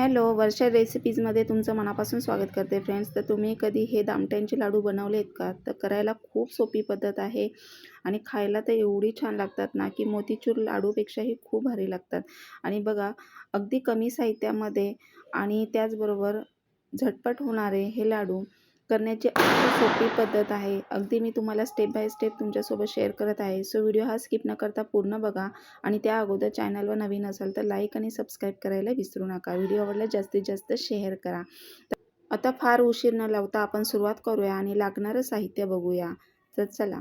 Hello वर्षा रेसिपीजमध्ये तुमचं मनापासून स्वागत करते फ्रेंड्स. तर तुम्ही कधी हे दामट्यांचे लाडू बनवले आहेत का? तर करायला खूप सोपी पद्धत आहे आणि खायला तर एवढी छान लागतात ना की मोतीचूर लाडूपेक्षाही खूप भारी लागतात. आणि बघा अगदी कमी साहित्यामध्ये आणि त्याचबरोबर झटपट होणारे हे लाडू करण्याची अगदी सोपी पद्धत आहे. अगदी मी तुम्हाला स्टेप बाय स्टेप तुमच्यासोबत शेअर करत आहे. सो व्हिडिओ हा स्किप न करता पूर्ण बघा आणि त्या अगोदर चॅनलवर नवीन असाल तर लाईक आणि सबस्क्राईब करायला विसरू नका. व्हिडिओ आवडला जास्तीत जास्त शेअर करा. आता फार उशीर न लावता आपण सुरुवात करूया आणि लागणारं साहित्य बघूया. तर चला.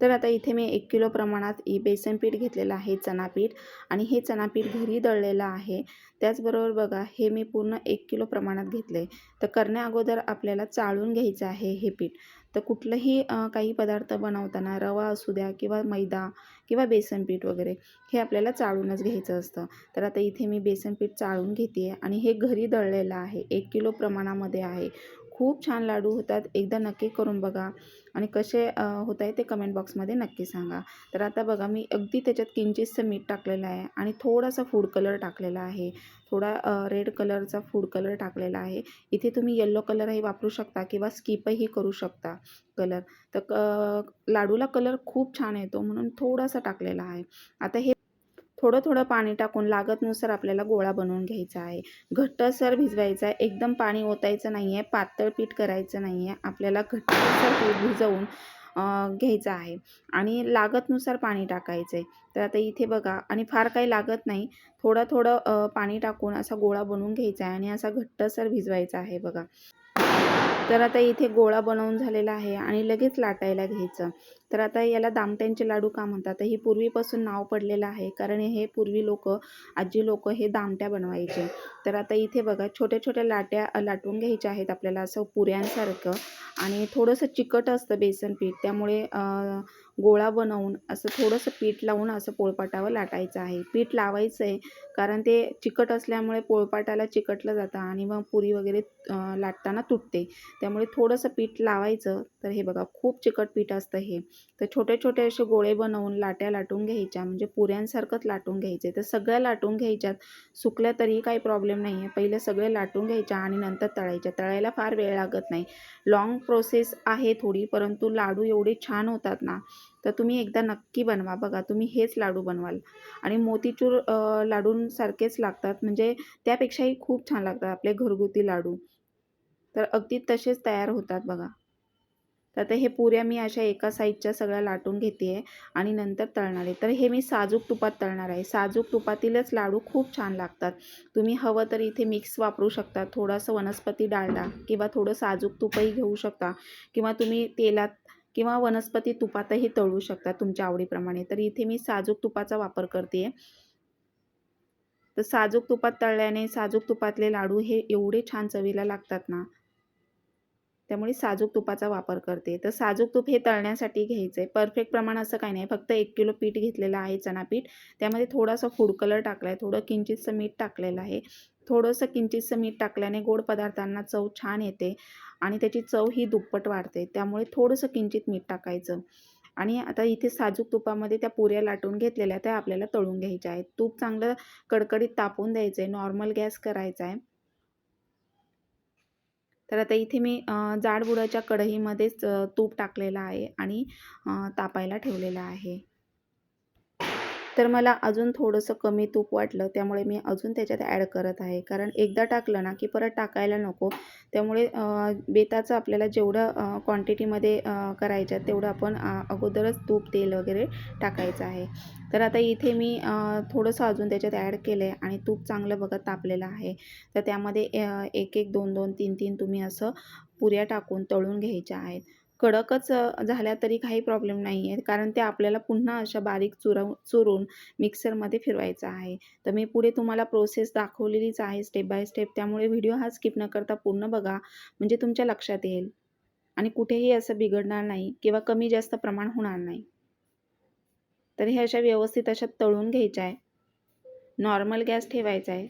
तर आता इथे मी एक किलो प्रमाणात बेसन पीठ घेतलेलं आहे चणापीठ आणि हे चणापीठ घरी दळलेलं आहे. त्याचबरोबर बघा हे मी पूर्ण एक किलो प्रमाणात घेतले तर करण्या अगोदर आपल्याला चाळून घ्यायचं आहे हे पीठ. तर कुठलंही काही पदार्थ बनवताना रवा असू द्या किंवा मैदा किंवा बेसन पीठ वगैरे हे आपल्याला चाळूनच घ्यायचं असतं. तर आता इथे मी बेसन पीठ चाळून घेते आणि हे घरी दळलेलं आहे. एक किलो प्रमाणामध्ये आहे. खूप छान लाडू होतात. एकदा नक्की करून बघा. आणि कसे होत आहे ते कमेंट बॉक्समध्ये नक्की सांगा. तर आता बघा मी अगदी त्याच्यात किंचितसं मीठ टाकलेलं आहे आणि थोडासा फूड कलर टाकलेला आहे. थोडा रेड कलरचा फूड कलर टाकलेला आहे. इथे तुम्ही येल्लो कलरही वापरू शकता किंवा स्किपही करू शकता कलर तर क लाडूला कलर खूप छान येतो म्हणून थोडासा टाकलेला आहे. आता हे थोडं थोडं पाणी टाकून लागतनुसार आपल्याला गोळा बनवून घ्यायचा आहे. घट्टसर भिजवायचा आहे. एकदम पाणी ओतायचं नाही आहे पातळ पीठ करायचं नाही आहे आपल्याला घट्टसर पीठ भिजवून घ्यायचं आहे. आणि लागतनुसार पाणी टाकायचं आहे तर आता इथे बघा आणि फार काही लागत नाही. थोडं थोडं पाणी टाकून असा गोळा बनवून घ्यायचा आहे आणि असा घट्टसर भिजवायचा आहे बघा. तर आता इथे गोळा बनवून झालेला आहे आणि लगेच लाटायला घ्यायचं. तर आता याला दामट्यांचे लाडू का म्हणतात? तर ही पूर्वीपासून नाव पडलेलं आहे. कारण हे पूर्वी लोक आजी लोक हे दामट्या बनवायचे. तर आता इथे बघा छोट्या छोट्या लाट्या लाटून घ्यायच्या आहेत आपल्याला असं पुऱ्यांसारखं. आणि थोडंसं चिकट असतं बेसन पीठ. त्यामुळे गोळा बनवून असं थोडंसं पीठ लावून असं पोळपाटावर लाटायचं आहे. पीठ लावायचं आहे कारण ते चिकट असल्यामुळे पोळपाटाला चिकटलं जातं आणि मग पुरी वगैरे लाटताना तुटते. त्यामुळे थोडंसं पीठ लावायचं. तर हे बघा खूप चिकट पीठ असतं हे. तर छोटे छोटे असे गोळे बनवून लाट्या लाटून घ्यायच्या. म्हणजे पुऱ्यांसारखंच लाटून घ्यायचे. तर सगळ्या लाटून घ्यायच्यात. सुकल्या तरी काही प्रॉब्लेम नाही आहे. पहिले सगळे लाटून घ्यायच्या आणि नंतर तळायच्या. तळायला फार वेळ लागत नाही. लाँग प्रोसेस आहे थोडी परंतु लाडू एवढे छान होतात ना तर तुम्ही एकदा नक्की बनवा. बघा तुम्ही हेच लाडू बनवाल. आणि मोतीचूर लाडूंसारखेच लागतात. म्हणजे त्यापेक्षाही खूप छान लागतात आपले घरगुती लाडू. तर अगदी तसेच तयार होतात बघा. तर आता हे पुऱ्या मी अशा एका साईडच्या सगळ्या लाटून घेते आहे आणि नंतर तळणार आहे. तर हे मी साजूक तुपात तळणार आहे. साजूक तुपातीलच लाडू खूप छान लागतात. तुम्ही हवं तर इथे मिक्स वापरू शकता. थोडंसं वनस्पती डालडा किंवा थोडं साजूक तुपही घेऊ शकता. किंवा तुम्ही तेलात किंवा वनस्पती तुपातही तळू शकता तुमच्या आवडीप्रमाणे. तर इथे मी साजूक तुपाचा वापर करते. तर साजूक तुपात तळल्याने साजूक तुपातले लाडू हे एवढे छान चवीला लागतात ना. त्यामुळे साजूक तुपाचा वापर करते. तर साजूक तूप हे तळण्यासाठी घ्यायचं आहे परफेक्ट प्रमाण असं काही नाही. फक्त एक किलो पीठ घेतलेलं आहे चणा पीठ त्यामध्ये थोडासा फूड कलर टाकला आहे थोडं किंचितचं मीठ टाकलेलं आहे. थोडंसं किंचितचं मीठ टाकल्याने गोड पदार्थांना चव छान येते. आणि त्याची चव ही दुप्पट वाढते. त्यामुळे थोडंसं किंचित मीठ टाकायचं. आणि आता इथे साजूक तुपामध्ये त्या पुऱ्या लाटून घेतलेल्या त्या आपल्याला तळून घ्यायच्या आहेत. तूप चांगलं कडकडीत तापून द्यायचं आहे नॉर्मल गॅस करायचा आहे तर आता इथे मी जाडबुडाच्या कढईमध्येच तूप टाकलेलं आहे आणि तापायला ठेवलेलं आहे. तर मला अजून थोडंसं कमी तूप वाटलं त्यामुळे मी अजून त्याच्यात ॲड करत आहे. कारण एकदा टाकलं ना की परत टाकायला नको. त्यामुळे बेताचं आपल्याला जेवढं क्वांटिटीमध्ये करायचं तेवढं आपण अगोदरच तूप तेल वगैरे टाकायचं आहे. तर आता इथे मी थोडंसं अजून त्याच्यात ॲड केलं आहे आणि तूप चांगलं बघत तापलेलं आहे. तर त्यामध्ये एक एक दोन दोन तीन तीन तुम्ही असं पुऱ्या टाकून तळून घ्यायच्या आहेत. कडकच झाल्या तरी काही प्रॉब्लेम नाही आहे कारण ते आपल्याला पुन्हा अशा बारीक चुरव चुरून मिक्सरमध्ये फिरवायचं आहे. तर मी पुढे तुम्हाला प्रोसेस दाखवलेलीच आहे स्टेप बाय स्टेप त्यामुळे व्हिडिओ हा स्किप न करता पूर्ण बघा. म्हणजे तुमच्या लक्षात येईल. आणि कुठेही असं बिघडणार नाही किंवा कमी जास्त प्रमाण होणार नाही. तर हे अशा व्यवस्थित अशा तळून घ्यायच्या आहे. नॉर्मल गॅस ठेवायचा आहे.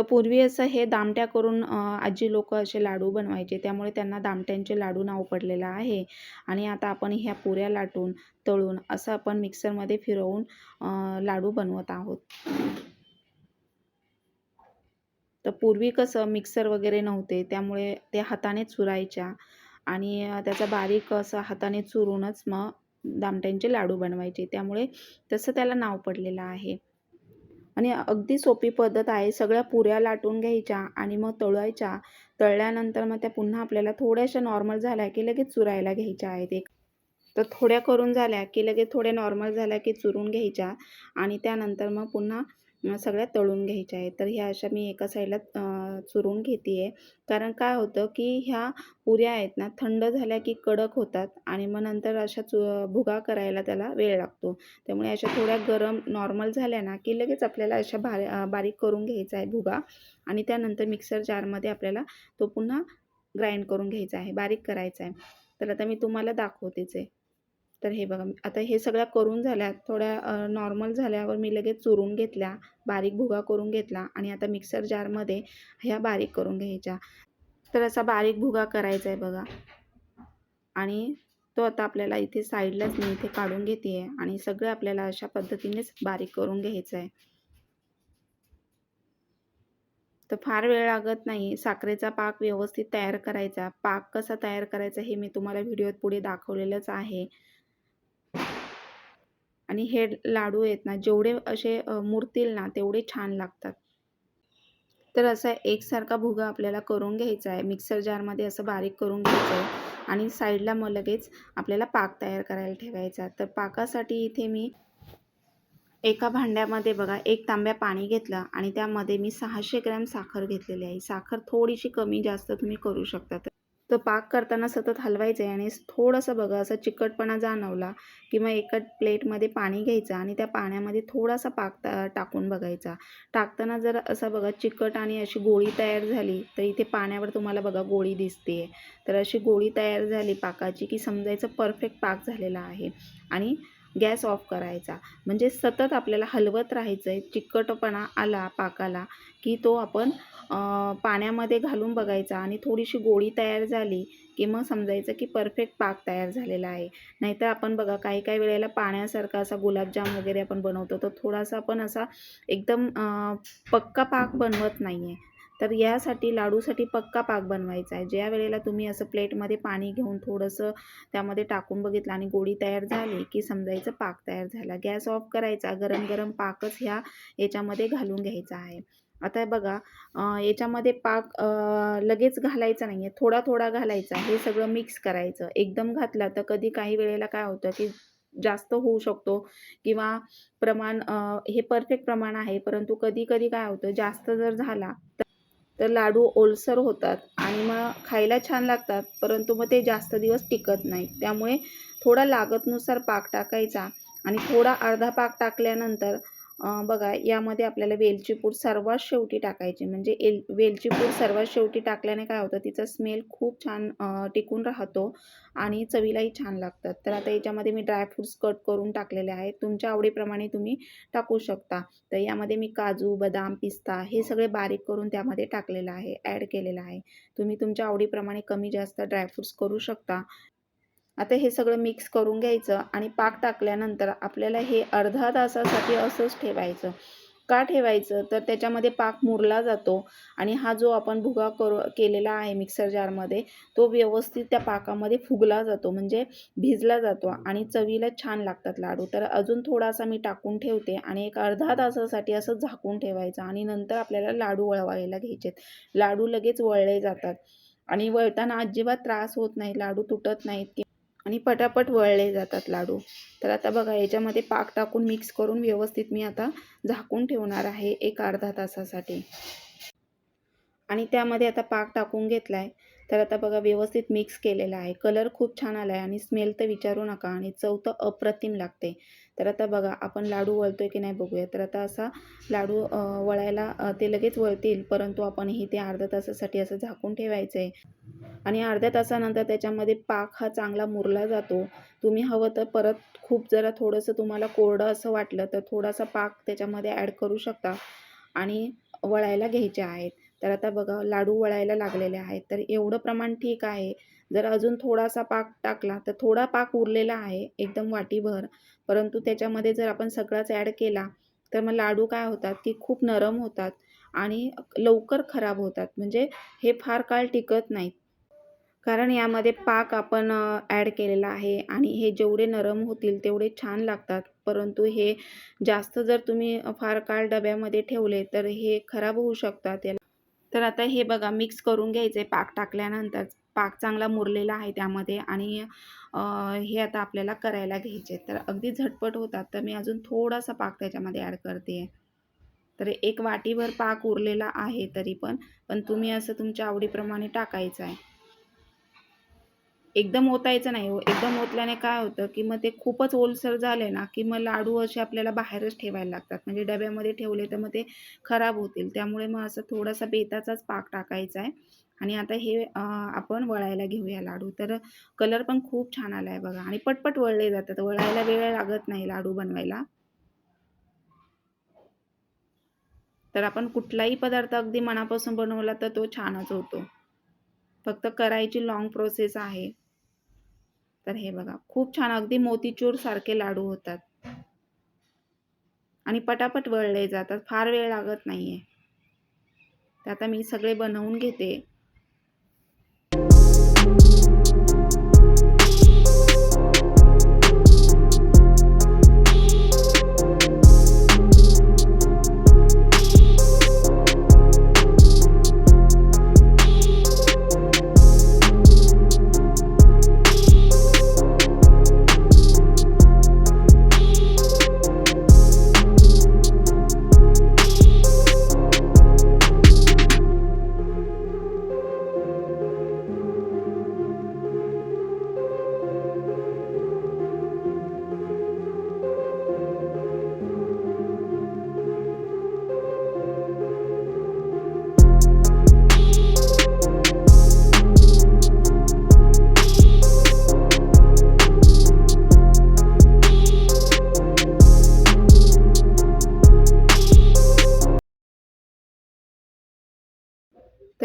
तर पूर्वी असं हे दामट्या करून आजी लोक असे लाडू बनवायचे. त्यामुळे त्यांना दामट्यांचे लाडू नाव पडलेलं आहे. आणि आता आपण ह्या पुऱ्या लाटून तळून असं आपण मिक्सरमध्ये फिरवून लाडू बनवत आहोत. तर पूर्वी कसं मिक्सर वगैरे नव्हते. त्यामुळे ते हाताने चुरायच्या. आणि त्याचा बारीक असं हाताने चुरूनच मग दामट्यांचे लाडू बनवायचे. त्यामुळे तसं त्याला नाव पडलेलं आहे. आणि अगदी सोपी पद्धत आहे. सगळ्या पुऱ्या लाटून घ्यायच्या आणि मग तळायच्या. तळल्यानंतर मग त्या पुन्हा आपल्याला थोड्याशा नॉर्मल झाल्या की लगेच चुरायला घ्यायच्या आहेत एक. तर थोड्या करून झाल्या की लगेच थोड्या नॉर्मल झाल्या की चुरून घ्यायच्या आणि त्यानंतर मग पुन्हा सगळ्या तळून घ्यायच्या आहेत. तर ह्या अशा मी एका साईडला चुरून घेते आहे कारण काय होतं की ह्या पुऱ्या आहेत ना थंड झाल्या की कडक होतात आणि मग नंतर अशा चु भुगा करायला त्याला वेळ लागतो. त्यामुळे अशा थोड्या गरम नॉर्मल झाल्या ना की लगेच आपल्याला अशा बारी बारीक करून घ्यायचा आहे भुगा आणि त्यानंतर मिक्सर जारमध्ये आपल्याला तो पुन्हा ग्राइंड करून घ्यायचा आहे बारीक करायचा आहे. तर आता मी तुम्हाला दाखवतेच आहे. तर हे बघा आता हे सगळ्या करून झाल्या थोड्या नॉर्मल झाल्यावर मी लगेच चुरून घेतल्या बारीक भुगा करून घेतला आणि आता मिक्सर जारमध्ये ह्या बारीक करून घ्यायच्या. तर असा बारीक भुगा करायचा आहे बघा. आणि तो आता आपल्याला इथे साईडलाच मी इथे काढून घेते आहे आणि सगळं आपल्याला अशा पद्धतीनेच बारीक करून घ्यायचं आहे तर फार वेळ लागत नाही साखरेचा पाक व्यवस्थित तयार करायचा. पाक कसा तयार करायचा हे मी तुम्हाला व्हिडिओत पुढे दाखवलेलंच आहे. आणि हे लाडू आहेत ना जेवढे असे मुरतील ना तेवढे छान लागतात. तर असा एकसारखा भुगा आपल्याला करून घ्यायचा आहे. मिक्सर जारमध्ये असं बारीक करून घ्यायचं आहे आणि साईडला मग लगेच आपल्याला पाक तयार करायला ठेवायचा तर पाकासाठी इथे मी एका भांड्यामध्ये बघा एक तांब्या पाणी घेतलं आणि त्यामध्ये मी सहाशे ग्रॅम साखर घेतलेली आहे. साखर थोडीशी कमी जास्त तुम्ही करू शकता तर पाक करताना सतत हलवायचं आहे आणि थोडंसं बघा असं चिकटपणा जाणवला किंवा एका प्लेटमध्ये पाणी घ्यायचं आणि त्या पाण्यामध्ये थोडासा पाक टाकून बघायचा. टाकताना जर असं बघा चिकट आणि अशी गोळी तयार झाली तर इथे पाण्यावर तुम्हाला बघा गोळी दिसते तर अशी गोळी तयार झाली पाकाची की समजायचं परफेक्ट पाक झालेला आहे. आणि गॅस ऑफ करायचा. म्हणजे सतत आपल्याला हलवत राहायचं आहे चिकटपणा आला पाकाला की तो आपण पाण्यामध्ये घालून बघायचा आणि थोडीशी गोळी तयार झाली की मग समजायचं की परफेक्ट पाक तयार झालेला आहे. नाहीतर आपण बघा काही काही वेळेला पाण्यासारखा असा गुलाबजाम वगैरे आपण बनवतो तर थोडासा आपण असा एकदम पक्का पाक बनवत नाही आहे तर यासाठी लाडूसाठी पक्का पाक बनवायचा आहे. ज्या वेळेला तुम्ही असं प्लेटमध्ये पाणी घेऊन थोडंसं त्यामध्ये टाकून बघितलं आणि गोडी तयार झाली की समजायचं पाक तयार झाला. गॅस ऑफ करायचा. गरम गरम पाकच ह्या याच्यामध्ये घालून घ्यायचा आहे. आता बघा याच्यामध्ये पाक लगेच घालायचा नाही आहे थोडा थोडा घालायचा. हे सगळं मिक्स करायचं. एकदम घातला तर कधी काही वेळेला काय होतं की जास्त होऊ शकतो किंवा प्रमाण हे परफेक्ट प्रमाण आहे. परंतु कधी कधी काय होतं जास्त जर झाला तर तर लाडू ओलसर होतात आणि मग खायला छान लागतात परंतु मग ते जास्त दिवस टिकत नाहीत त्यामुळे थोडा लागतनुसार पाक टाकायचा आणि थोडा अर्धा पाक टाकल्यानंतर बघा यामध्ये आपल्याला वेलची पूड सर्वात शेवटी टाकायची. म्हणजे एल वेलची पूड सर्वात शेवटी टाकल्याने काय होतं तिचा स्मेल खूप छान टिकून राहतो आणि चवीलाही छान लागतात. तर आता याच्यामध्ये मी ड्रायफ्रूट्स कट करून टाकलेले आहेत. तुमच्या आवडीप्रमाणे तुम्ही टाकू शकता. तर यामध्ये मी काजू बदाम पिस्ता हे सगळे बारीक करून त्यामध्ये टाकलेलं आहे ॲड केलेलं आहे. तुम्ही तुमच्या आवडीप्रमाणे कमी जास्त ड्रायफ्रूट्स करू शकता. आता हे सगळं मिक्स करून घ्यायचं आणि पाक टाकल्यानंतर आपल्याला हे अर्धा तासासाठी असंच ठेवायचं. का ठेवायचं? तर त्याच्यामध्ये पाक मुरला जातो आणि हा जो आपण भुगा करू केलेला आहे मिक्सर जारमध्ये तो व्यवस्थित त्या पाकामध्ये फुगला जातो म्हणजे भिजला जातो आणि चवीला छान लागतात लाडू. तर अजून थोडासा मी टाकून ठेवते आणि एक अर्धा तासासाठी असं झाकून ठेवायचं आणि नंतर आपल्याला लाडू वळवायला घ्यायचे लाडू लगेच वळले जातात आणि वळताना अजिबात त्रास होत नाही लाडू तुटत नाहीत. आणि पटापट वळले जातात लाडू. तर आता बघा याच्यामध्ये पाक टाकून मिक्स करून व्यवस्थित मी आता झाकून ठेवणार आहे एक अर्धा तासासाठी. आणि त्यामध्ये आता पाक टाकून घेतला आहे तर आता बघा व्यवस्थित मिक्स केलेला आहे. कलर खूप छान आला आहे आणि स्मेल तर विचारू नका आणि चव तर अप्रतिम लागते. तर आता बघा आपण लाडू वळतो आहे की नाही बघूया. तर आता असा लाडू वळायला ते लगेच वळतील परंतु आपण हे ते अर्ध्या तासासाठी असं झाकून ठेवायचं आहे आणि अर्ध्या तासानंतर त्याच्यामध्ये पाक हा चांगला मुरला जातो. तुम्ही हवं तर परत खूप जरा थोडंसं तुम्हाला कोरडं असं वाटलं तर थोडासा पाक त्याच्यामध्ये ॲड करू शकता आणि वळायला घ्यायचे आहेत. तर आता बघा लाडू वळायला लागलेले आहेत. तर एवढं प्रमाण ठीक आहे. जर अजून थोडासा पाक टाकला तर थोडा पाक उरलेला आहे एकदम वाटीभर. परंतु त्याच्यामध्ये जर आपण सगळाच ॲड केला तर मग लाडू काय होतात? की खूप नरम होतात आणि लवकर खराब होतात. म्हणजे हे फार काळ टिकत नाहीत. कारण यामध्ये पाक आपण ॲड केलेला आहे आणि हे जेवढे नरम होतील तेवढे छान लागतात. परंतु हे जास्त जर तुम्ही फार काळ डब्यामध्ये ठेवले तर हे खराब होऊ शकतात याला. तर आता हे बघा मिक्स करून घ्यायचे पाक टाकल्यानंतर पाक चांगला मुरलेला आहे त्यामध्ये आणि हे आता आपल्याला करायला घ्यायचे तर अगदी झटपट होतात. तर मी अजून थोडासा पाक त्याच्यामध्ये ॲड करते. तर एक वाटीभर पाक उरलेला आहे तरी पण पण तुम्ही असं तुमच्या आवडीप्रमाणे टाकायचं आहे. एकदम ओतायचं नाही हो. एकदम ओतल्याने काय होतं की मग ते खूपच ओलसर झाले ना की मग लाडू असे आपल्याला बाहेरच ठेवायला लागतात. म्हणजे डब्यामध्ये ठेवले तर मग ते खराब होतील. त्यामुळे मग असं थोडासा बेताचाच पाक टाकायचा आहे. आणि आता हे आपण वळायला घेऊया लाडू. तर कलर पण खूप छान आला आहे बघा. आणि पटपट वळले जातात. वळायला वेळ लागत नाही लाडू बनवायला. तर आपण कुठलाही पदार्थ अगदी मनापासून बनवला तर तो छानच होतो. फक्त करायची लाँग प्रोसेस आहे. तर हे बघा. खूप छान अगदी मोतीचूर सारखे लाडू होतात. आणि पटापट वळले जातात. फार वेळ लागत नाहीये. तर आता मी सगळे बनवून घेते.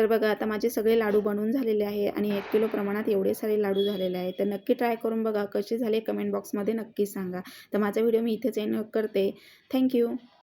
तर बघा आता माझे सगळे लाडू बनवून झालेले आहे आणि एक किलो प्रमाणात एवढे सारे लाडू झालेले आहे. तर नक्की ट्राय करून बघा कसे झाले? कमेंट बॉक्समध्ये नक्की सांगा. तर माझा व्हिडिओ मी इथेच एंड करते. थँक्यू